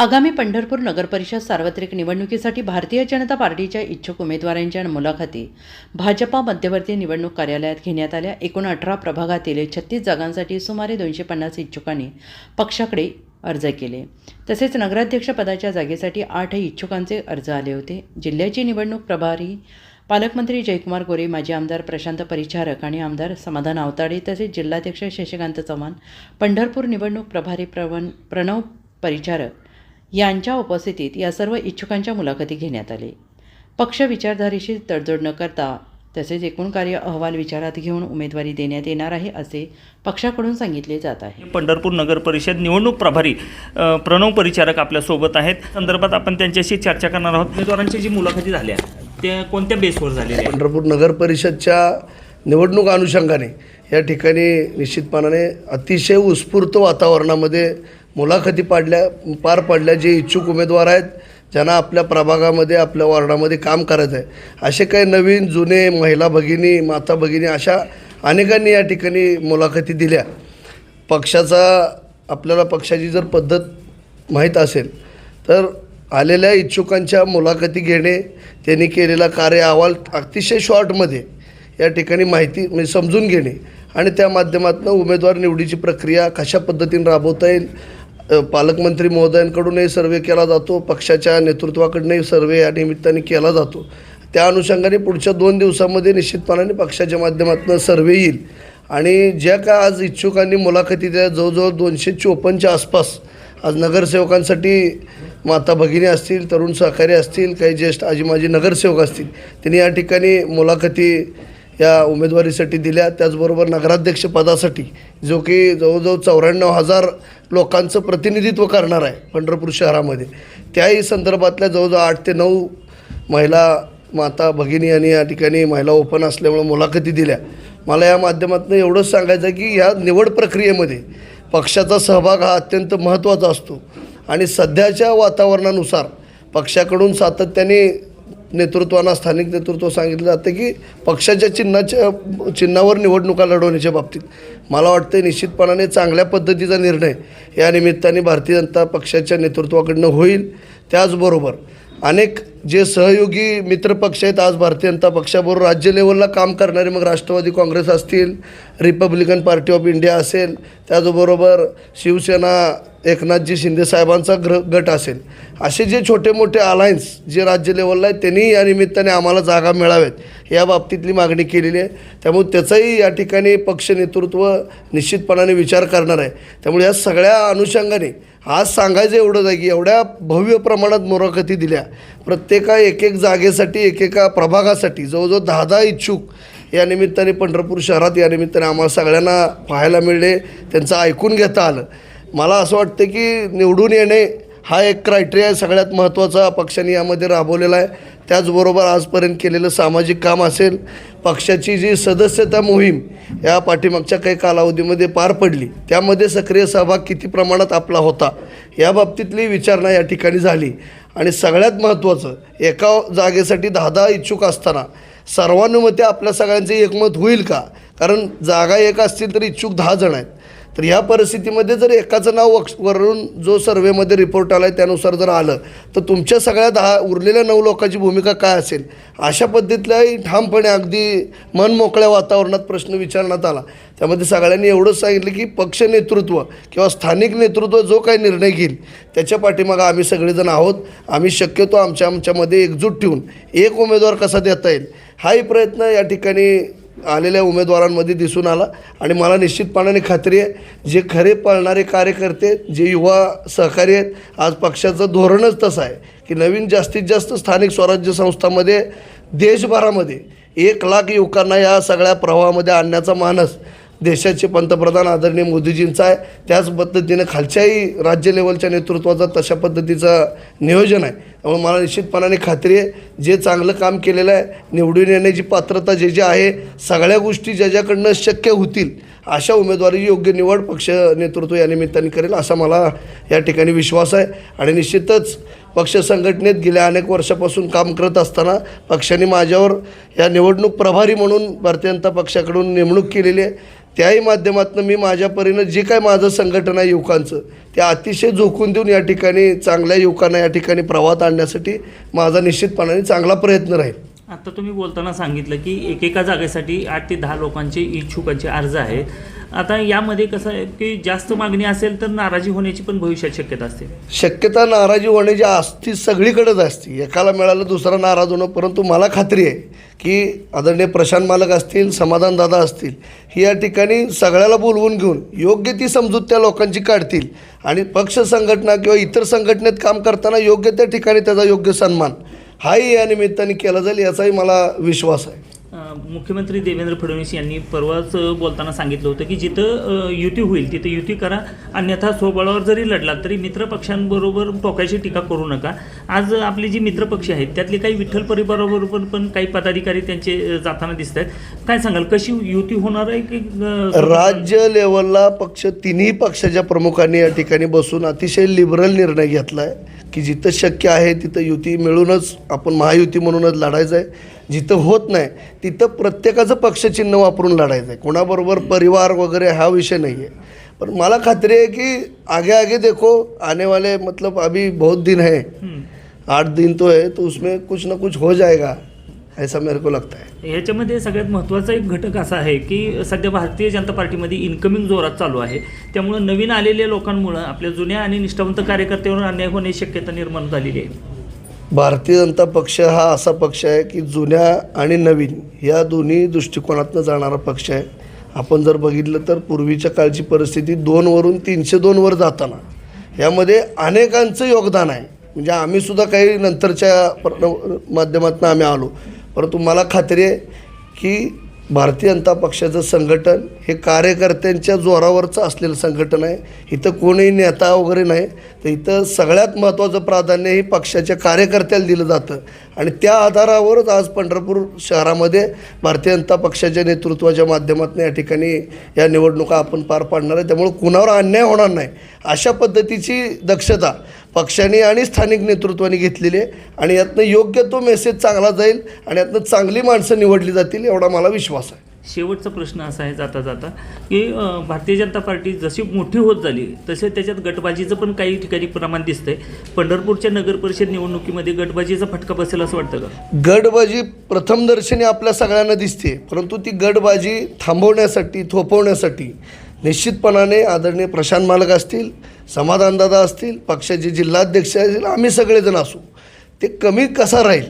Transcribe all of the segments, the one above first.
आगामी पंढरपूर नगरपरिषद सार्वत्रिक निवडणुकीसाठी भारतीय जनता पार्टीच्या इच्छुक उमेदवारांच्या मुलाखती. भाजपा मध्यवर्ती निवडणूक कार्यालयात घेण्यात आल्या. एकूण अठरा प्रभागातील छत्तीस जागांसाठी सुमारे दोनशे पन्नास इच्छुकांनी पक्षाकडे अर्ज केले. तसेच नगराध्यक्षपदाच्या जागेसाठी आठ इच्छुकांचे अर्ज आले होते. जिल्ह्याची निवडणूक प्रभारी पालकमंत्री जयकुमार गोरे माजी आमदार प्रशांत परिचारक आणि आमदार समाधान आवताडे तसेच जिल्हाध्यक्ष शशिकांत चव्हाण पंढरपूर निवडणूक प्रभारी प्रवन प्रणव परिचारक यांच्या उपस्थितीत या सर्व इच्छुकांच्या मुलाखती घेण्यात आली. पक्ष विचारधारेशी तडजोड न करता तसेच एकूण कार्य अहवाल विचारात घेऊन उमेदवारी देण्यात येणार आहे असे पक्षाकडून सांगितले जात आहे. पंढरपूर नगर परिषद निवडणूक प्रभारी प्रणव परिचारक आपल्यासोबत आहेत. संदर्भात आपण त्यांच्याशी चर्चा करणार आहोत. उमेदवारांची जी मुलाखती झाल्या त्या कोणत्या बेसवर झालेल्या आहेत? पंढरपूर नगर परिषदच्या निवडणूक अनुषंगाने या ठिकाणी निश्चितपणाने अतिशय उत्स्फूर्त वातावरणामध्ये मुलाखती पाडल्या पार पडल्या जे इच्छुक उमेदवार आहेत ज्यांना आपल्या प्रभागामध्ये आपल्या वॉर्डामध्ये काम करायचं आहे. असे काही नवीन जुने महिला भगिनी माता भगिनी अशा अनेकांनी या ठिकाणी मुलाखती दिल्या. पक्षाचा आपल्याला पक्षाची जर पद्धत माहीत असेल तर आलेल्या इच्छुकांच्या मुलाखती घेणे त्यांनी केलेला कार्य अहवाल अतिशय शॉर्टमध्ये या ठिकाणी माहिती म्हणजे समजून घेणे आणि त्या माध्यमातून उमेदवार निवडीची प्रक्रिया कशा पद्धतीने राबवता येईल पालकमंत्री महोदयांकडूनही सर्वे केला जातो पक्षाच्या नेतृत्वाकडूनही सर्वे या निमित्ताने केला जातो. त्या अनुषंगाने पुढच्या दोन दिवसामध्ये निश्चितपणाने पक्षाच्या माध्यमातून सर्वे येईल. आणि ज्या का आज इच्छुकांनी मुलाखती द्या जवळजवळ दोनशे चोपन्नच्या आसपास आज नगरसेवकांसाठी माता भगिनी असतील तरुण सहकारी असतील काही ज्येष्ठ आजी माजी नगरसेवक असतील त्यांनी या ठिकाणी मुलाखती या उमेदवारीसाठी दिल्या. त्याचबरोबर नगराध्यक्षपदासाठी जो की जवळजवळ चौऱ्याण्णव हजार लोकांचं प्रतिनिधित्व करणार आहे पंढरपूर शहरामध्ये. त्याही संदर्भातल्या जवळजवळ आठ ते नऊ महिला माता भगिनी यांनी या ठिकाणी महिला ओपन असल्यामुळे मुलाखती दिल्या. मला या माध्यमातून एवढंच सांगायचं आहे की ह्या निवड प्रक्रियेमध्ये पक्षाचा सहभाग हा अत्यंत महत्त्वाचा असतो. आणि सध्याच्या वातावरणानुसार पक्षाकडून सातत्याने नेतृत्वांना स्थानिक नेतृत्व सांगितलं जातं की पक्षाच्या चिन्हाच्या चिन्हावर निवडणुका लढवण्याच्या बाबतीत. मला वाटतं निश्चितपणाने चांगल्या पद्धतीचा निर्णय या निमित्ताने भारतीय जनता पक्षाच्या नेतृत्वाकडनं होईल. त्याचबरोबर अनेक जे सहयोगी मित्रपक्ष आहेत आज भारतीय जनता पक्षाबरोबर राज्य लेवलला काम करणारे मग राष्ट्रवादी काँग्रेस असतील रिपब्लिकन पार्टी ऑफ इंडिया असेल त्याचबरोबर शिवसेना एकनाथजी शिंदे साहेबांचा ग्र गट असेल. असे जे छोटे मोठे अलायन्स जे राज्य लेवलला आहेत त्यांनी या निमित्ताने आम्हाला जागा मिळाव्यात. या बाबतीतली मागणी केलेली आहे. त्यामुळे त्याचाही या ठिकाणी पक्ष नेतृत्व निश्चितपणाने विचार करणार आहे. त्यामुळे या सगळ्या अनुषंगाने आज सांगायचं एवढंच आहे की एवढ्या भव्य प्रमाणात मुलाखती दिल्या. प्रत्येका एक एक जागेसाठी एकेका प्रभागासाठी जवळजवळ दहा दहा इच्छुक या निमित्ताने पंढरपूर शहरात या निमित्ताने आम्हाला सगळ्यांना पाहायला मिळले. त्यांचं ऐकून घेता आलं. मला असं वाटतं की निवडून येणे हा एक क्रायटेरिया सगळ्यात महत्त्वाचा. पक्षाने यामध्ये राबवलेला आहे. त्याचबरोबर आजपर्यंत केलेलं सामाजिक काम असेल पक्षाची जी सदस्यता मोहीम या पाठीमागच्या काही कालावधीमध्ये पार पडली त्यामध्ये सक्रिय सहभाग किती प्रमाणात आपला होता या बाबतीतली विचारणा या ठिकाणी झाली. आणि सगळ्यात महत्त्वाचं एका जागेसाठी दहा दहा इच्छुक असताना सर्वानुमते आपल्या सगळ्यांचे एकमत होईल का? कारण जागा एक असतील तर इच्छुक दहा जण आहेत. तर ह्या परिस्थितीमध्ये जर एकाचं नाव वक्ष वरून जो सर्वेमध्ये रिपोर्ट आला आहे त्यानुसार जर आलं तर तुमच्या सगळ्या दहा उरलेल्या नऊ लोकांची भूमिका काय असेल? अशा पद्धतीलाही ठामपणे अगदी मन मोकळ्या वातावरणात प्रश्न विचारण्यात आला. त्यामध्ये सगळ्यांनी एवढंच सांगितलं की पक्ष नेतृत्व किंवा स्थानिक नेतृत्व जो काही निर्णय घेईल त्याच्या पाठीमागं आम्ही सगळेजण आहोत. आम्ही शक्यतो आमच्या आमच्यामध्ये एकजूट ठेवून एक उमेदवार कसा देता येईल? हाही प्रयत्न या ठिकाणी आलेल्या उमेदवारांमध्ये दिसून आला. आणि मला निश्चितपणाने खात्री आहे जे खरे पळणारे कार्यकर्ते जे युवा सहकारी आहेत आज पक्षाचं धोरणच तसं आहे की नवीन जास्तीत जास्त स्थानिक स्वराज्य संस्थांमध्ये देशभरामध्ये एक लाख युवकांना या सगळ्या प्रवाहामध्ये आणण्याचा मानस देशाचे पंतप्रधान आदरणीय मोदीजींचा आहे. त्याच पद्धतीनं खालच्याही राज्य लेवलच्या नेतृत्वाचा तशा पद्धतीचं नियोजन आहे. त्यामुळे मला निश्चितपणाने खात्री आहे जे चांगलं काम केलेलं आहे निवडून येण्याची पात्रता जे जे आहे सगळ्या गोष्टी ज्याच्याकडनं शक्य होतील अशा उमेदवारी योग्य निवड पक्ष नेतृत्व या निमित्ताने करेल असा मला या ठिकाणी विश्वास आहे. आणि निश्चितच पक्ष संघटनेत गेल्या अनेक वर्षापासून काम करत असताना पक्षाने माझ्यावर या निवडणूक प्रभारी म्हणून भारतीय जनता पक्षाकडून नेमणूक केलेली आहे. त्याही माध्यमातून मी माझ्या परीनं जे काय माझं संघटन आहे युवकांचं ते अतिशय झोकून देऊन या ठिकाणी चांगल्या युवकांना या ठिकाणी प्रवाहात आणण्यासाठी माझा निश्चितपणाने चांगला प्रयत्न राहील. आता तुम्ही बोलताना सांगितलं की एकेका जागेसाठी आठ ते दहा लोकांचे इच्छुकांचे अर्ज आहेत. आता यामध्ये कसं आहे की जास्त मागणी असेल तर नाराजी होण्याची पण भविष्यात शक्यता असते. शक्यता नाराजी होण्याची असती सगळीकडेच असते. एकाला मिळालं दुसरा नाराज होणं परंतु मला खात्री आहे की आदरणीय प्रशांत मालक असतील समाधान दादा असतील ही या ठिकाणी सगळ्याला बोलवून घेऊन योग्य ती समजूत त्या लोकांची काढतील. आणि पक्ष संघटना किंवा इतर संघटनेत काम करताना योग्य त्या ठिकाणी त्याचा योग्य सन्मान. हाही या निमित्ताने केला जाईल याचाही मला विश्वास आहे. मुख्यमंत्री देवेंद्र फडणवीस यांनी परवाच बोलताना सांगितलं होतं की जिथं युती होईल तिथं युती करा. अन्यथा स्वबळावर जरी लढला तरी मित्रपक्षांबरोबर टोकायची टीका करू नका. आज आपली जी मित्रपक्ष आहेत त्यातले काही विठ्ठल परिवाराबरोबर पण काही पदाधिकारी त्यांचे जाताना दिसत आहेत काय सांगाल कशी युती होणार आहे की राज्य लेवलला पक्ष तिन्ही पक्षाच्या प्रमुखांनी या ठिकाणी बसून अतिशय लिबरल निर्णय घेतला आहे की जिथं शक्य आहे तिथं युती मिळूनच आपण महायुती म्हणूनच लढायचं आहे जिथं होत नाही तिथं प्रत्येकाचं पक्षचिन्ह वापरून लढायचं आहे कोणाबरोबर परिवार वगैरे हा विषय नाही आहे पण मला खात्री आहे की आगे आगे देखो आने वाले मतलब अभी बहुत दिन है. आठ दिन तो है तो उसमें कुछ ना कुछ हो जाएगा ऐसा मेरे को लगता है. ह्याच्यामध्ये सगळ्यात महत्त्वाचा एक घटक असा आहे की सध्या भारतीय जनता पार्टीमध्ये इन्कमिंग जोरात चालू आहे. त्यामुळं नवीन आलेल्या लोकांमुळं आपल्या जुन्या आणि निष्ठावंत कार्यकर्त्यावर अन्याय होण्याची शक्यता निर्माण झालेली आहे. भारतीय जनता पक्ष हा असा पक्ष आहे की जुन्या आणि नवीन या दोन्ही दृष्टिकोनातनं जाणारा पक्ष आहे. आपण जर बघितलं तर पूर्वीच्या काळची परिस्थिती दोनवरून तीनशे दोनवर जाताना यामध्ये अनेकांचं योगदान आहे. म्हणजे आम्हीसुद्धा काही नंतरच्या माध्यमातून आम्ही आलो. परंतु मला खात्री आहे की भारतीय जनता पक्षाचं संघटन हे कार्यकर्त्यांच्या जोरावरचं असलेलं संघटन आहे. इथं कोणीही नेता वगैरे नाही. तर इथं सगळ्यात महत्त्वाचं प्राधान्य हे पक्षाच्या कार्यकर्त्याला दिलं जातं. आणि त्या आधारावरच आज पंढरपूर शहरामध्ये भारतीय जनता पक्षाच्या नेतृत्वाच्या माध्यमातून या ठिकाणी या निवडणुका आपण पार पाडणार आहे. त्यामुळे कुणावर अन्याय होणार नाही. अशा पद्धतीची दक्षता पक्षाने आणि स्थानिक नेतृत्वाने घेतलेली आहे. आणि यातनं योग्य तो मेसेज चांगला जाईल आणि यातनं चांगली माणसं निवडली जातील एवढा मला विश्वास आहे. शेवटचा प्रश्न असा आहे जाता जाता की भारतीय जनता पार्टी जशी मोठी होत झाली तसे त्याच्यात गटबाजीचं पण काही ठिकाणी प्रमाण दिसतंय. पंढरपूरच्या नगर परिषद निवडणुकीमध्ये गटबाजीचा फटका बसेल असं वाटतं का? गडबाजी प्रथमदर्शनी आपल्या सगळ्यांना दिसते परंतु ती गडबाजी थांबवण्यासाठी थोपवण्यासाठी निश्चितपणाने आदरणीय प्रशांत मालक असतील समाधानदादा असतील पक्षाचे जिल्हाध्यक्ष असतील आम्ही सगळेजण असू. ते कमी कसा राहील?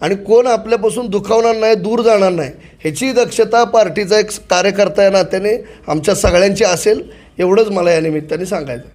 आणि कोण आपल्यापासून दुखावणार नाही दूर जाणार नाही ह्याची दक्षता पार्टीचा एक कार्यकर्ता या नात्याने आमच्या सगळ्यांची असेल एवढंच मला या निमित्ताने सांगायचं